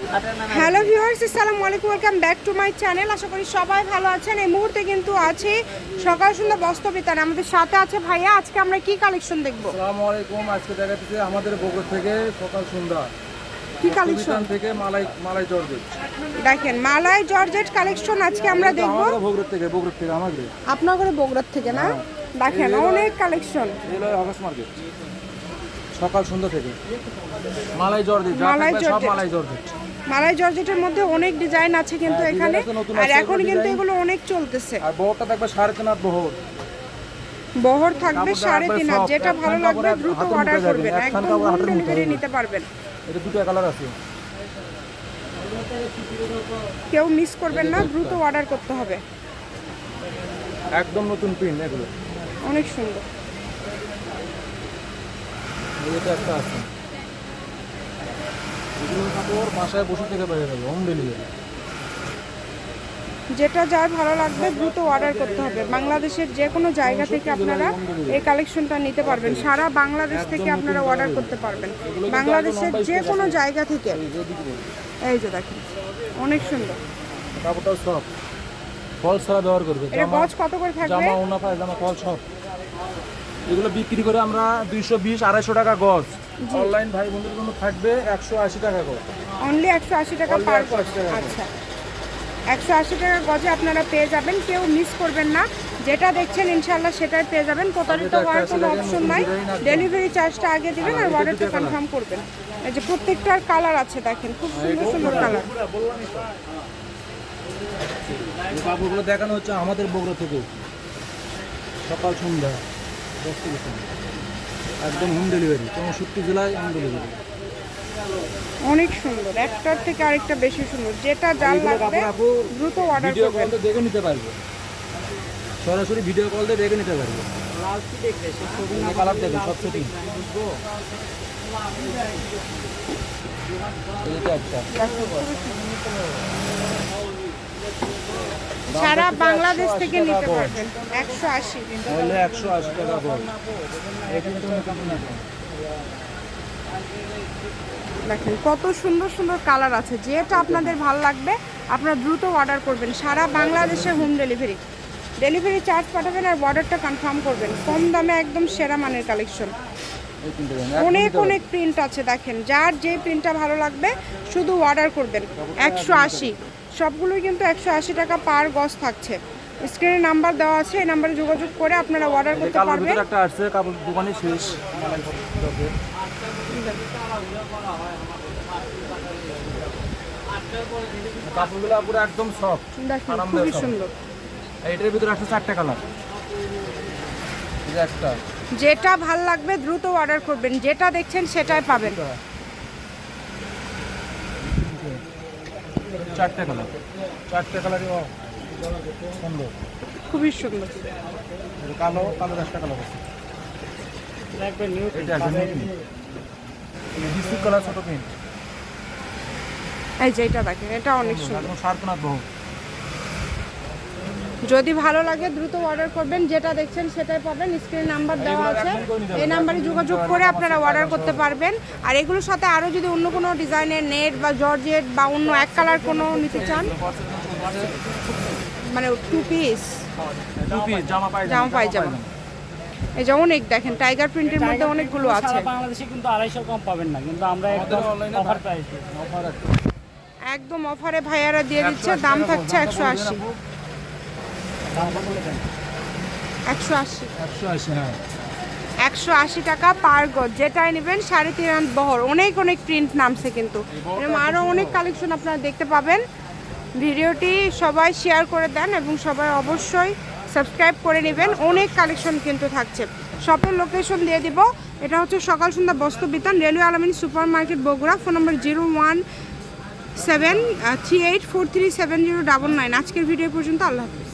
Hello viewers আসসালামু আলাইকুম welcome back to my channel. আশা করি সবাই ভালো আছেন। এই মুহূর্তে কিন্তু আছে সকাল সন্ধ্যা বস্ত্রবিতান আমাদের সাথে আছে ভাইয়া আজকে আমরা কি কালেকশন দেখব? আসসালামু আলাইকুম আজকে দেখাচ্ছি আমাদের বগুড়া থেকে সকাল সন্ধ্যা। কি কালেকশন থেকে মালাই মালাই জর্জেট। দেখেন মালাই জর্জেট কালেকশন আজকে আমরা দেখব। আমাদের বগুড়া থেকে বগুড়া থেকে আমাদের। আপনার ঘরে বগুড়ার থেকে না? দেখেন অনেক কালেকশন এগুলো আগস্ট মার্কেট সকাল সন্ধ্যা থেকে। মালাই জর্জেট মালাই সব। মালাই জর্জেট। মালাই জর্জেটের মধ্যে অনেক ডিজাইন আছে কিন্তু হ্যাঁ, এখানে। আর এখন কিন্তু এগুলো অনেক চলতেছে। আর বহরটা থাকবে সাড়ে তিন হাত বহর। বহর থাকবে সাড়ে তিন হাত যেটা ভালো লাগবে দ্রুত অর্ডার করবেন। একদম হোম ডেলিভারি নিতে পারবেন। এটা দুটো কালার আছে। কেউ মিস করবেন না দ্রুত অর্ডার করতে হবে। একদম নতুন প্রিন্ট এগুলো। অনেক সুন্দর। এটা একটা আছে। এগুলো কাপড় বাসায় বসে থেকে বেরিয়ে যাবে হোম ডেলিভারি যেটা যার ভালো লাগবে দ্রুত অর্ডার করতে হবে। বাংলাদেশের যে কোনো জায়গা থেকে আপনারা এই কালেকশনটা নিতে পারবেন। সারা বাংলাদেশ থেকে আপনারা অর্ডার করতে পারবেন। বাংলাদেশের যে কোনো জায়গা থেকে। এই যে দেখেন। অনেক সুন্দর। কাপড়টাও সব ফল ছাড়া ব্যবহার করবে। এটা গজ কত করে থাকবে? জামা ওনা পায়জামা ফল সব। এগুলো বিক্রি করে আমরা দুইশো বিশ আড়াইশো টাকা গজ। অনলাইন ভাই বন্ধুদের জন্য থাকবে একশো আশি টাকা গজ। অনলি একশো আশি টাকা পার 180 গজ। আচ্ছা। একশো আশি টাকা গজে আপনারা পেয়ে যাবেন কেউ মিস করবেন না। যেটা দেখছেন ইনশাল্লাহ সেটাই পেয়ে যাবেন। প্রতারিত হওয়ার কোনো অপশন নাই। ডেলিভারি চার্জটা আগে দিবেন আর অর্ডারটা কনফার্ম করবেন। এই যে প্রত্যেকটার কালার আছে দেখেন খুব সুন্দর সুন্দর কালার কাপড়গুলো দেখানো হচ্ছে আমাদের বগুড়া থেকে। সকাল সন্ধ্যা। দশ থেকে একদম হোম ডেলিভারি চৌষট্টি জেলায় হোম ডেলিভারি অনেক সুন্দর। একটার থেকে আরেকটা বেশি সুন্দর। যেটা যার লাগবে দ্রুত অর্ডার ভিডিও কল দেখে নিতে পারবে। সরাসরি ভিডিও কল দিয়ে দেখে নিতে পারবে। কালার দেখেন সব সেটিং একটা। সারা বাংলাদেশ থেকে নিতে পারবেন। একশো আশি তাহলে একশো আশি টাকা নতুন দেখেন কত সুন্দর সুন্দর কালার আছে। যেটা আপনাদের ভালো লাগবে আপনারা দ্রুত অর্ডার করবেন। সারা বাংলাদেশে হোম ডেলিভারি ডেলিভারি চার্জ পাঠাবেন আর অর্ডারটা কনফার্ম করবেন। কম দামে একদম সেরা মানের কালেকশন। অনেক অনেক প্রিন্ট আছে দেখেন। যার যে প্রিন্টটা ভালো লাগবে শুধু অর্ডার করবেন। একশো আশি। সবগুলোই কিন্তু একশো আশি টাকা পার গজ থাকছে। স্ক্রিনে নাম্বার দেওয়া আছে এই নাম্বারে যোগাযোগ করে আপনারা অর্ডার করতে পারবেন। একটা আসছে কাপড় দোকানে শেষ। কাপড়গুলো পুরো একদম সফট দেখেন আরামদায়ক খুবই সুন্দর। এটার ভিতরে আসছে চারটে কালার এই একটা। যেটা ভালো লাগবে দ্রুত অর্ডার করবেন যেটা দেখছেন সেটাই পাবেন। চারটে কালার চারটে কালারই সুন্দর। খুবই সুন্দর। কালো কালো একটা কালার আছে। এটা আছে নতুন কালার ছোট পেন এই যে এটা দেখেন এটা অনেক সুন্দর সারকোনাথ বহু যদি ভালো লাগে দ্রুত অর্ডার করবেন। যেটা দেখছেন সেটাই পাবেন। স্ক্রিন নাম্বার দেওয়া আছে। এই নাম্বারে যোগাযোগ করে আপনারা অর্ডার করতে পারবেন। আর এগুলোর সাথে আরও যদি অন্য কোনো ডিজাইনের নেট বা জর্জেট বা অন্য এক কালার কোনো নিতে চান মানে টু পিস জামা পায়জামা। জামা পায়জামা। এই যে অনেক দেখেন টাইগার প্রিন্টের মধ্যে অনেকগুলো আছে। বাংলাদেশে কিন্তু আড়াইশো কম পাবেন না। কিন্তু আমরা একদম অফার প্রাইস একদম অফারে ভাইয়ারা দিয়ে দিচ্ছে দাম থাকছে একশো আশি। একশো আশি। একশো আশি হ্যাঁ। একশো আশি টাকা পার গজ। যেটাই নেবেন সাড়ে তিন হাত বহর। অনেক অনেক প্রিন্ট নামছে কিন্তু। এরকম আরও অনেক কালেকশন আপনারা দেখতে পাবেন। ভিডিওটি সবাই শেয়ার করে দেন এবং সবাই অবশ্যই সাবস্ক্রাইব করে নেবেন। অনেক কালেকশন কিন্তু থাকছে। শপের লোকেশন দিয়ে দিব। এটা হচ্ছে সকাল সন্ধ্যা বস্তু বিতান railway Alamin super market Bogura phone number zero one seven three eight four three seven zero double nine আজকের ভিডিও পর্যন্ত আল্লাহ হাফিজ।